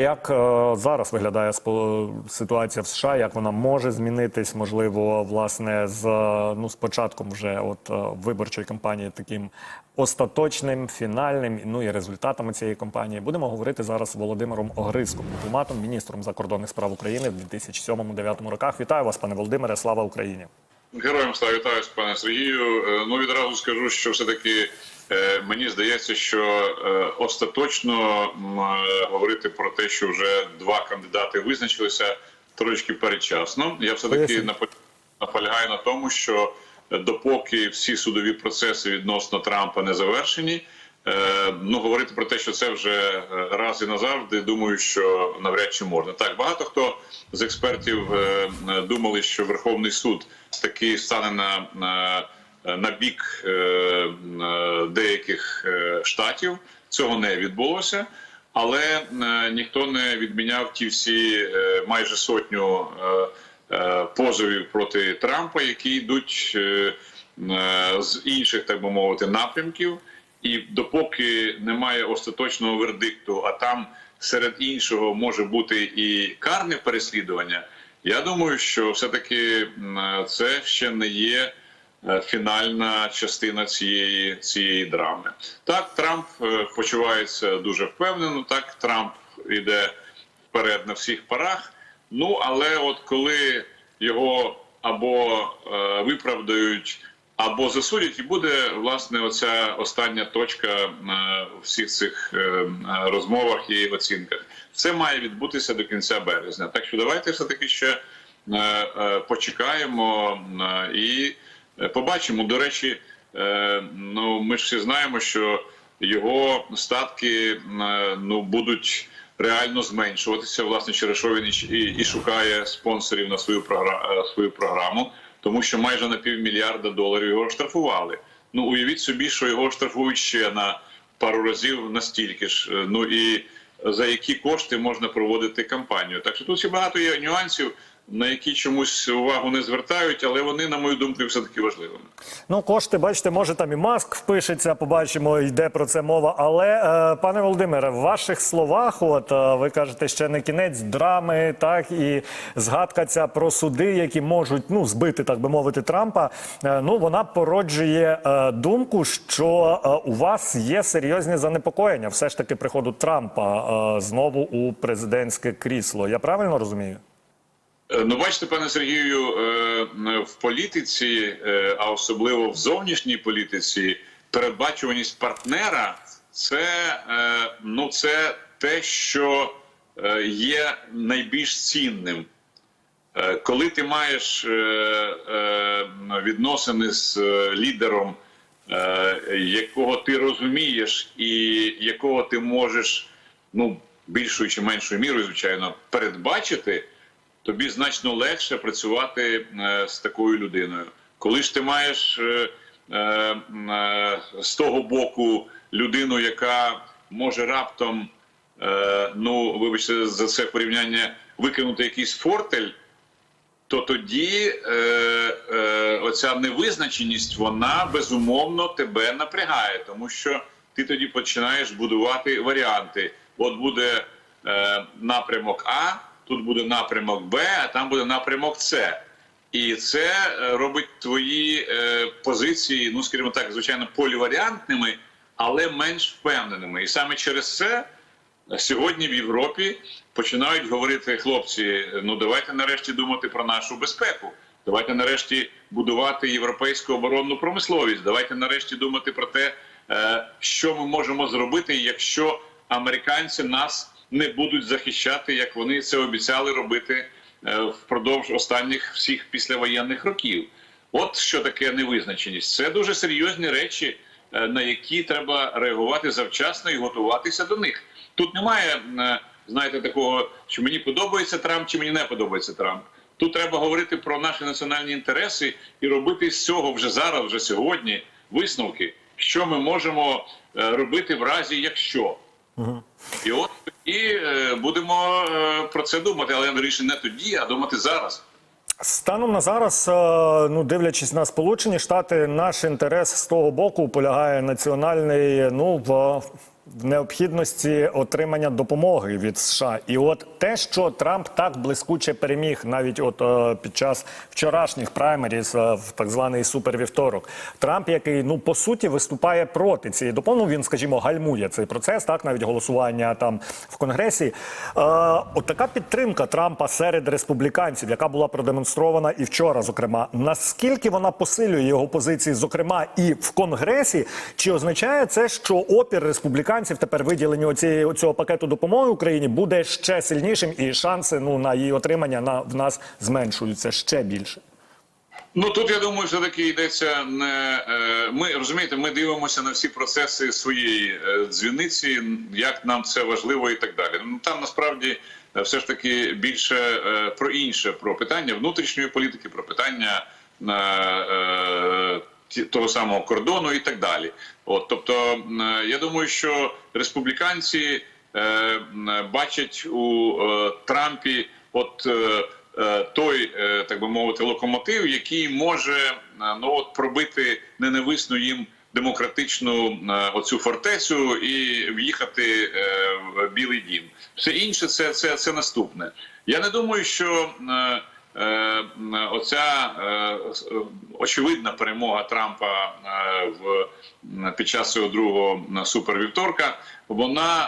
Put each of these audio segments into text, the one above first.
Як е, зараз виглядає ситуація в США? Як вона може змінитись? Можливо, власне, з е, ну з початком вже от е, виборчої кампанії, таким остаточним, фінальним, ну і результатами цієї кампанії. Будемо говорити зараз з Володимиром Огриском, дипломатом, міністром закордонних справ України в 2007-2009 роках. Вітаю вас, пане Володимире. Слава Україні! Героям слава вітаю, пане Сергію. Ну відразу скажу, що все таки мені здається, що е, остаточно е, говорити про те, що вже два кандидати визначилися трошки передчасно. Я все таки наполягаю на тому, що е, допоки всі судові процеси відносно Трампа не завершені. е, Ну, говорити про те, що це вже е, раз і назавжди, думаю, що навряд чи можна. Так, багато хто з експертів е, е, думали, що Верховний суд таки стане на, на, на бік е, е, деяких е, штатів. Цього не відбулося, але е, ніхто не відміняв ті всі е, майже сотню е, е, позовів проти Трампа, які йдуть е, е, з інших, так би мовити, напрямків. І допоки немає остаточного вердикту, а там серед іншого може бути і карне переслідування. Я думаю, що все-таки це ще не є е, фінальна частина цієї цієї драми. Так, Трамп е, почувається дуже впевнено. Так, Трамп іде вперед на всіх парах. Ну але от коли його або е, виправдають, або засудять, і буде власне оця остання точка е, у всіх цих е, е, розмовах і оцінках. Це має відбутися до кінця березня. Так що давайте все таки ще е, е, почекаємо е, і е, побачимо. До речі, е, ну ми ж всі знаємо, що його статки е, ну будуть реально зменшуватися. Власне, через що він і, і, шукає спонсорів на свою програму свою програму, тому що майже на півмільярда доларів його штрафували. Ну уявіть собі, що його штрафують ще на пару разів настільки ж. Е, Ну і за які кошти можна проводити кампанію. Так що тут ще багато є нюансів, на які чомусь увагу не звертають, але вони, на мою думку, все таки важливими. Ну, кошти, бачите, може там і маск впишеться, побачимо, йде про це мова. Але, е, пане Володимире, в ваших словах, от е, ви кажете, ще не кінець драми, так і згадка ця про суди, які можуть ну збити, так би мовити, Трампа. Е, ну вона породжує думку, що у вас є серйозні занепокоєння, все ж таки приходу Трампа знову у президентське крісло. Я правильно розумію? Е, Ну, бачите, пане Сергію, е, в політиці, е, а особливо в зовнішній політиці, передбачуваність партнера це, ну, це те, що є найбільш цінним. Коли ти маєш відносини з лідером, якого ти розумієш, і якого ти можеш ну, більшою чи меншою мірою, звичайно, передбачити, тобі значно легше працювати е, з такою людиною. Коли ж ти маєш е, е, з того боку людину, яка може раптом, ну вибачте за це порівняння, викинути якийсь фортель, то тоді е, е, оця невизначеність вона безумовно тебе напрягає, тому що ти тоді починаєш будувати варіанти. От буде е, напрямок А, тут буде напрямок Б, а там буде напрямок С. І це е, робить твої е, позиції, ну скажімо так, звичайно, поліваріантними, але менш впевненими. І саме через це сьогодні в Європі починають говорити хлопці: ну давайте нарешті думати про нашу безпеку. Давайте нарешті будувати європейську оборонну промисловість. Давайте нарешті думати про те, е, що ми можемо зробити, якщо американці нас не будуть захищати, як вони це обіцяли робити е, впродовж останніх всіх післявоєнних років. От що таке невизначеність. Це дуже серйозні речі, е, на які треба реагувати завчасно і готуватися до них. Тут немає, е, знаєте, такого, що мені подобається Трамп, чи мені не подобається Трамп. Тут треба говорити про наші національні інтереси і робити з цього вже зараз, вже сьогодні, висновки, що ми можемо робити в разі, якщо. І от і е, будемо е, про це думати, але вирішити не тоді, а думати зараз. Станом на зараз, е, ну дивлячись на Сполучені Штати, наш інтерес з того боку полягає національний. Ну в необхідності отримання допомоги від США. І от те, що Трамп так блискуче переміг, навіть от е, під час вчорашніх праймеріз е, в так званий супервівторок, Трамп, який ну по суті виступає проти цієї допомоги, він, скажімо, гальмує цей процес, так навіть голосування там в конгресі. Е, от така підтримка Трампа серед республіканців, яка була продемонстрована і вчора, зокрема, наскільки вона посилює його позиції, зокрема і в конгресі, чи означає це, що опір республіканців тепер виділені оцієї цього пакету допомоги Україні буде ще сильнішим, і шанси ну на її отримання на в нас зменшуються ще більше? Ну тут я думаю, все таки йдеться не е, ми розумієте. Ми дивимося на всі процеси своєї е, дзвіниці, як нам це важливо і так далі. Ну там насправді е, все ж таки більше про інше, про питання внутрішньої політики, про питання того самого кордону і так далі. От тобто, е, я думаю, що республіканці е, бачать у е, Трампі, от. е, е, той, е, так би мовити, локомотив, який може е, ну от пробити ненависну їм демократичну е, оцю фортецю і в'їхати е, в Білий Дім. Все інше це, це, це наступне. Я не думаю, що е, е, оця е, е, очевидна перемога Трампа е, в під час цього другого супервівторка вона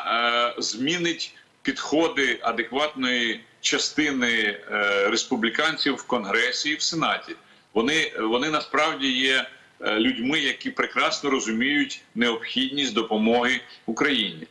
е, змінить підходи адекватної частини е, республіканців в Конгресі і в Сенаті. Вони, вони насправді є е, людьми, які прекрасно розуміють необхідність допомоги Україні.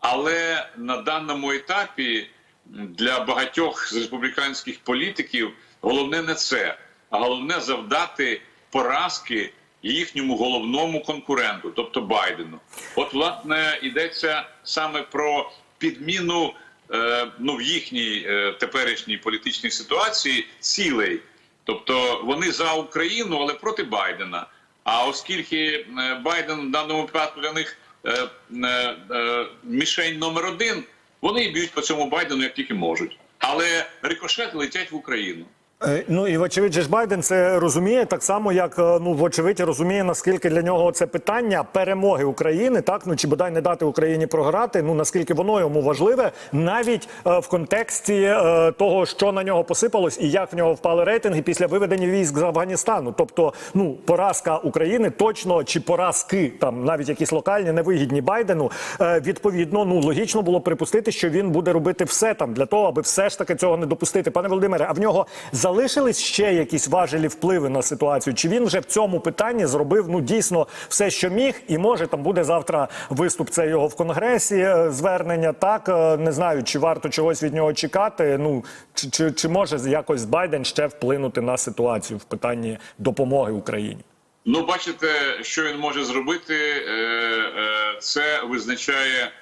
Але на даному етапі для багатьох з республіканських політиків головне не це, а головне завдати поразки їхньому головному конкуренту, тобто Байдену. От, власне, йдеться саме про підміну е, ну, в їхній е, теперішній політичній ситуації цілей. Тобто вони за Україну, але проти Байдена. А оскільки е, Байден в даному випадку для них е, е, е, мішень номер один, вони б'ють по цьому Байдену як тільки можуть. Але рикошети летять в Україну. Е, Ну і вочевидь, ж Байден це розуміє так само, як е, ну вочевидь розуміє, наскільки для нього це питання перемоги України, так ну чи бодай не дати Україні програти. Ну наскільки воно йому важливе, навіть е, в контексті е, того, що на нього посипалось, і як в нього впали рейтинги після виведення військ з Афганістану. Тобто, ну поразка України точно чи поразки там навіть якісь локальні невигідні Байдену. Е, відповідно, ну логічно було припустити, що він буде робити все там для того, аби все ж таки цього не допустити. Пане Володимире, а в нього залишились ще якісь важелі впливи на ситуацію? Чи він вже в цьому питанні зробив ну дійсно все, що міг, і може там буде завтра виступ це його в конгресі, е, звернення? Так е, не знаю, чи варто чогось від нього чекати. Ну чи, чи, чи може якось Байден ще вплинути на ситуацію в питанні допомоги Україні? Ну, бачите, що він може зробити, е, це визначає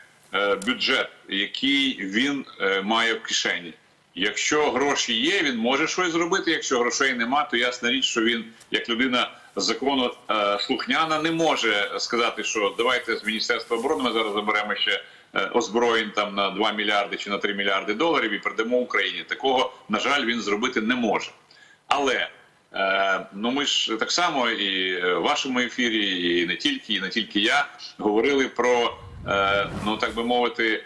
бюджет, який він має в кишені. Якщо гроші є, він може щось зробити. Якщо грошей нема, то ясна річ, що він, як людина закону е, слухняна, не може сказати, що давайте з міністерства оборони ми зараз заберемо ще е, озброєнь там на 2 мільярди чи на 3 мільярди доларів і передамо Україні. Такого на жаль він зробити не може. Але е, ну ми ж так само і в вашому ефірі, і не тільки, і не тільки я говорили про е, ну так би мовити,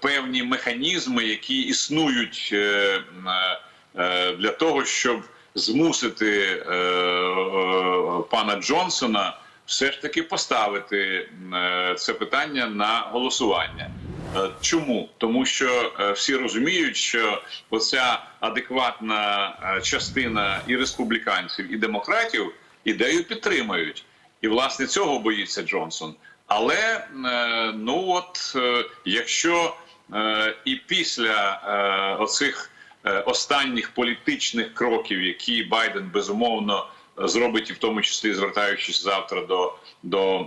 певні механізми, які існують е, е, для того, щоб змусити е, е, пана Джонсона все ж таки поставити е, це питання на голосування. Е, Чому? Тому що е, всі розуміють, що оця адекватна е, частина і республіканців, і демократів ідею підтримують. І власне цього боїться Джонсон. Але е, ну от е, якщо е, і після оцих останніх політичних кроків, які Байден безумовно зробить, і в тому числі звертаючись завтра до, до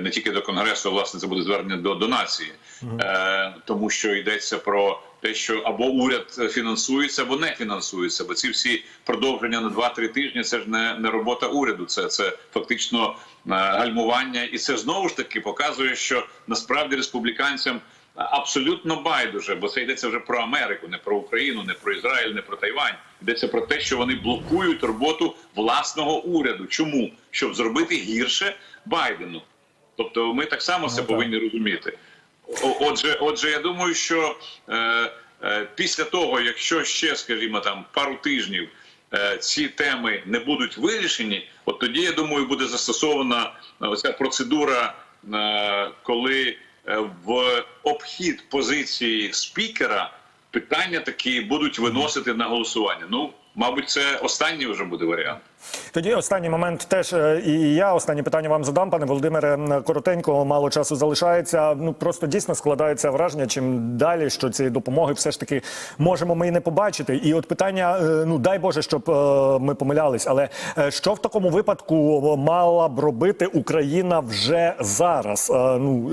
не тільки до конгресу, а власне це буде звернення до, до нації, е, тому що йдеться про те, що або уряд фінансується, або не фінансується. Бо ці всі продовження на 2-3 тижні це ж не, не робота уряду, це, це фактично е, гальмування, і це знову ж таки показує, що насправді республіканцям. Абсолютно байдуже, бо це йдеться вже про Америку, не про Україну, не про Ізраїль, не про Тайвань. Йдеться про те, що вони блокують роботу власного уряду. Чому? Щоб зробити гірше Байдену. Тобто, ми так само це так. повинні розуміти. Отже, отже, я думаю, що е, е, після того, якщо ще, скажімо, там пару тижнів е, ці теми не будуть вирішені, от тоді я думаю, буде застосована е, оця процедура, е, коли е, в обхід позиції спікера питання такі будуть виносити на голосування. Ну, мабуть, це останній вже буде варіант. Тоді останній момент теж е, і я останнє питання вам задам, пане Володимире. Коротенько, мало часу залишається. Ну просто дійсно складається враження, чим далі, що цієї допомоги все ж таки можемо ми і не побачити. І от питання: е, ну дай Боже, щоб е, ми помилялись, але що в такому випадку мала б робити Україна вже зараз? Ну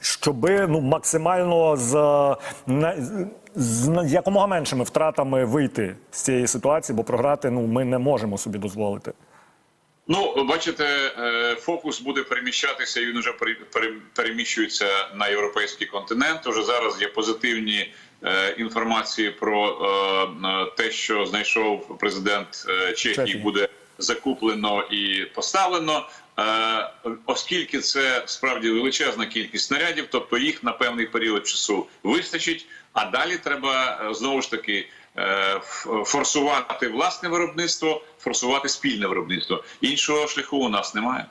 щоби ну максимально з з якомога меншими втратами вийти з цієї ситуації, бо програти ну ми не можемо собі дозволити. Ну, бачите, е, фокус буде переміщатися, і він вже пере- пере- переміщується на європейський континент. Уже зараз є позитивні е, інформації про е, те, що знайшов президент Чехії, буде закуплено і поставлено. Оскільки це справді величезна кількість снарядів, тобто їх на певний період часу вистачить. А далі треба знову ж таки форсувати власне виробництво, форсувати спільне виробництво. Іншого шляху у нас немає.